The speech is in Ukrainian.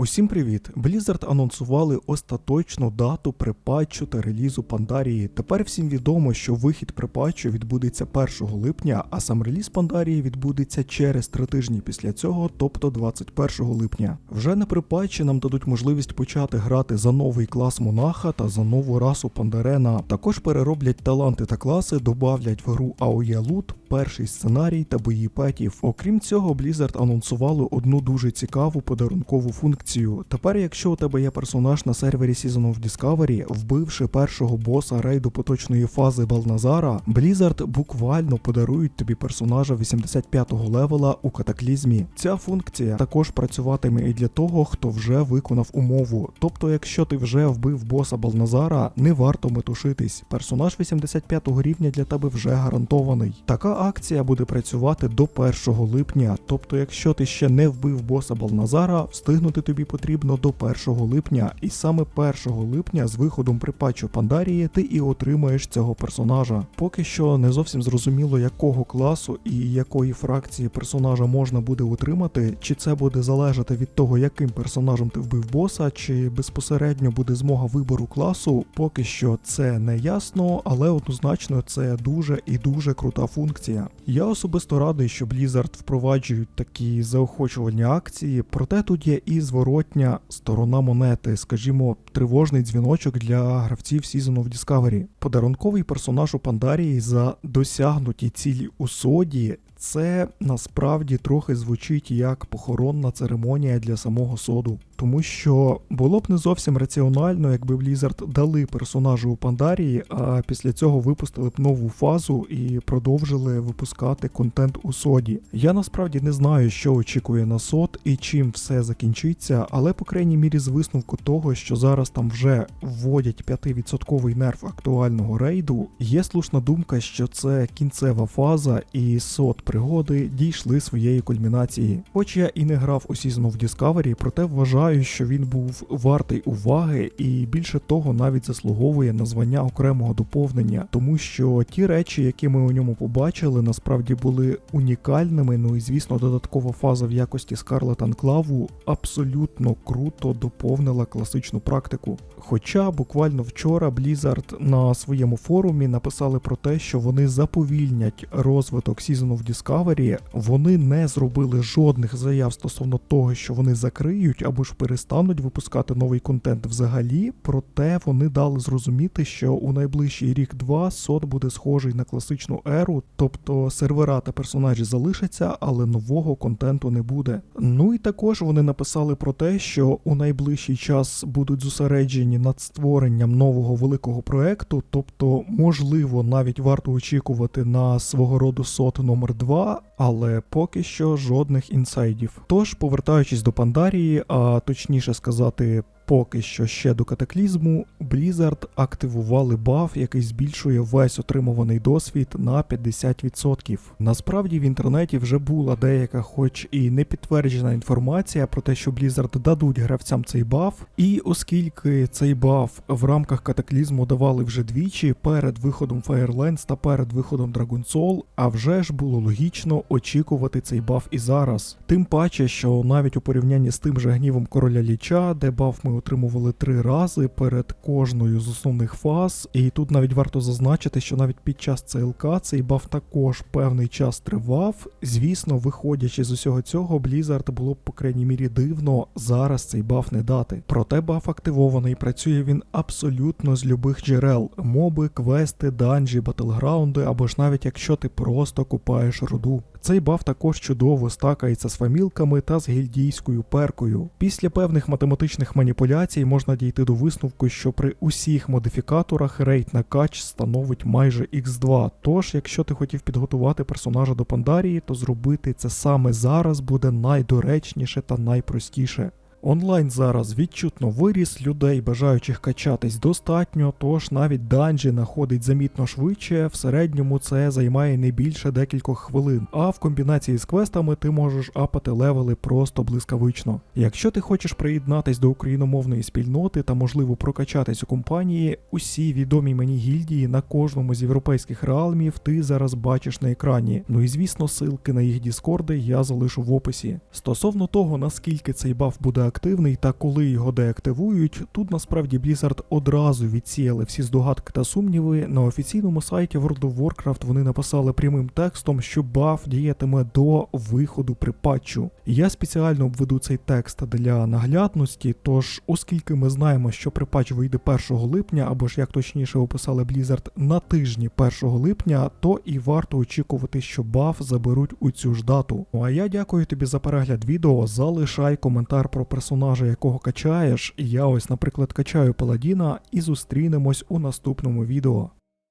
Усім привіт! Blizzard анонсували остаточну дату припатчу та релізу Пандарії. Тепер всім відомо, що вихід припатчу відбудеться 1 липня, а сам реліз Пандарії відбудеться через три тижні після цього, тобто 21 липня. Вже на припатчі нам дадуть можливість почати грати за новий клас монаха та за нову расу Пандарена. Також перероблять таланти та класи, добавлять в гру AOE Loot, перший сценарій та бої петів. Окрім цього, Blizzard анонсували одну дуже цікаву подарункову функцію. Тепер, якщо у тебе є персонаж на сервері Season of Discovery, вбивши першого боса рейду поточної фази Балназара, Blizzard буквально подарують тобі персонажа 85-го левела у катаклізмі. Ця функція також працюватиме і для того, хто вже виконав умову. Тобто, якщо ти вже вбив боса Балназара, не варто метушитись. Персонаж 85-го рівня для тебе вже гарантований. Така акція буде працювати до 1 липня. Тобто, якщо ти ще не вбив боса Балназара, встигнути тобі потрібно до 1 липня, і саме 1 липня з виходом припатчу Пандарії ти і отримаєш цього персонажа. Поки що не зовсім зрозуміло, якого класу і якої фракції персонажа можна буде отримати, чи це буде залежати від того, яким персонажем ти вбив боса, чи безпосередньо буде змога вибору класу. Поки що це не ясно, але однозначно це дуже і дуже крута функція. Я особисто радий, що Blizzard впроваджують такі заохочувальні акції, проте тут є і зворотня сторона монети, скажімо, тривожний дзвіночок для гравців Season of Discovery. Подарунковий персонаж у Пандарії за досягнуті цілі у соді. Це насправді трохи звучить як похоронна церемонія для самого соду, тому що було б не зовсім раціонально, якби Blizzard дали персонажу у Пандарії, а після цього випустили б нову фазу і продовжили випускати контент у соді. Я насправді не знаю, що очікує на сод і чим все закінчиться, але по крайній мірі з висновку того, що зараз там вже вводять 5% нерв актуального рейду, є слушна думка, що це кінцева фаза і сод пригоди дійшли своєї кульмінації. Хоч я і не грав у Season of Discovery, проте вважаю, що він був вартий уваги і більше того навіть заслуговує на звання окремого доповнення, тому що ті речі, які ми у ньому побачили, насправді були унікальними. Ну і звісно, додаткова фаза в якості Scarlet Анклаву абсолютно круто доповнила класичну практику. Хоча буквально вчора Blizzard на своєму форумі написали про те, що вони заповільнять розвиток Season of Discovery, вони не зробили жодних заяв стосовно того, що вони закриють або ж перестануть випускати новий контент взагалі. Проте вони дали зрозуміти, що у найближчий рік-два сот буде схожий на класичну еру, тобто сервера та персонажі залишаться, але нового контенту не буде. Ну і також вони написали про те, що у найближчий час будуть зосереджені над створенням нового великого проекту, тобто, можливо, навіть варто очікувати на свого роду сот номер 2 але поки що жодних інсайдів. Тож, повертаючись до Пандарії, а точніше сказати. Поки що ще до катаклізму Blizzard активували баф, який збільшує весь отримуваний досвід на 50%. Насправді в інтернеті вже була деяка, хоч і не підтверджена інформація про те, що Blizzard дадуть гравцям цей баф. І оскільки цей баф в рамках катаклізму давали вже двічі перед виходом Firelands та перед виходом Dragon Soul, а вже ж було логічно очікувати цей баф і зараз. Тим паче, що навіть у порівнянні з тим же гнівом короля Ліча, де баф ми отримували три рази перед кожною з основних фаз, і тут навіть варто зазначити, що навіть під час ЦЛК цей баф також певний час тривав. Звісно, виходячи з усього цього, Blizzard було б по крайній мірі дивно зараз цей баф не дати. Проте баф активований, працює він абсолютно з любих джерел: моби, квести, данжі, батлграунди, або ж навіть якщо ти просто купаєш руду. Цей баф також чудово стакається з фамілками та з гільдійською перкою. Після певних математичних маніпуляцій можна дійти до висновку, що при усіх модифікаторах рейд на кач становить майже x2. Тож, якщо ти хотів підготувати персонажа до Пандарії, то зробити це саме зараз буде найдоречніше та найпростіше. Онлайн зараз відчутно виріс, людей, бажаючих качатись достатньо, тож навіть данжі находить замітно швидше, в середньому це займає не більше декількох хвилин, а в комбінації з квестами ти можеш апати левели просто блискавично. Якщо ти хочеш приєднатись до україномовної спільноти та можливо прокачатись у компанії, усі відомі мені гільдії на кожному з європейських реалмів ти зараз бачиш на екрані. Ну і звісно, ссылки на їх діскорди я залишу в описі. Стосовно того, наскільки цей баф буде активний та коли його деактивують, тут насправді Blizzard одразу відсіяли всі здогадки та сумніви. На офіційному сайті World of Warcraft вони написали прямим текстом, що баф діятиме до виходу при патчу. Я спеціально обведу цей текст для наглядності, тож, оскільки ми знаємо, що при патч вийде 1 липня, або ж як точніше описали Blizzard на тижні 1 липня, то і варто очікувати, що баф заберуть у цю ж дату. Ну а я дякую тобі за перегляд відео. Залишай коментар про персонажа, якого качаєш. Я ось, наприклад, качаю Паладіна, і зустрінемось у наступному відео.